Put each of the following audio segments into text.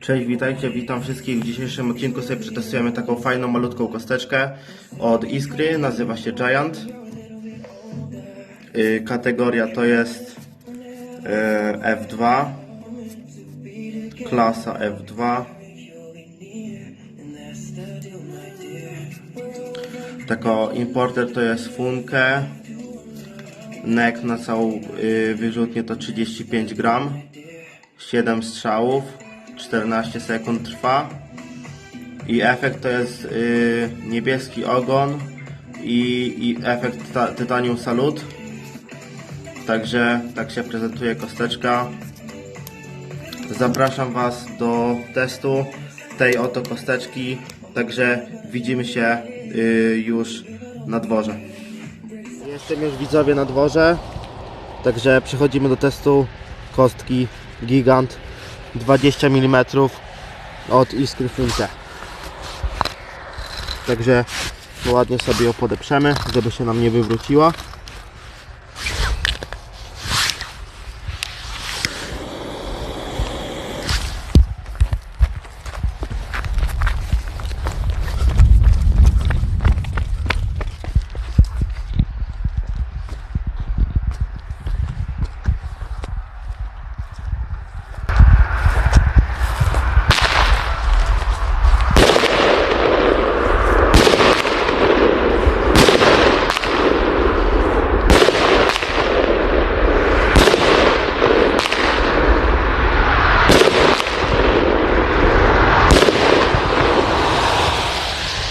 Cześć, witajcie, witam wszystkich. W dzisiejszym odcinku sobie przetestujemy taką fajną, malutką kosteczkę od Iskry, nazywa się Giant. Y, Kategoria to jest y, F2, klasa F2. Tako importer to jest Funke, NEC na całą y, wyrzutnię to 35 gram. 7 strzałów, 14 sekund trwa i efekt to jest y, niebieski ogon i, i efekt ta, Titanium Salut. Także tak się prezentuje kosteczka. Zapraszam Was do testu tej oto kosteczki. Także widzimy się y, już na dworze. Jestem już widzowie na dworze. Także przechodzimy do testu kostki Gigant 20 mm od Iskry Funke. Także ładnie sobie ją podeprzemy, żeby się nam nie wywróciła.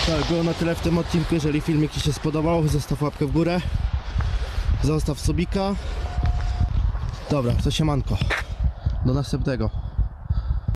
Tak, było na tyle w tym odcinku. Jeżeli filmik Ci się spodobał, zostaw łapkę w górę. Zostaw subika. Dobra, to siemanko. Do następnego.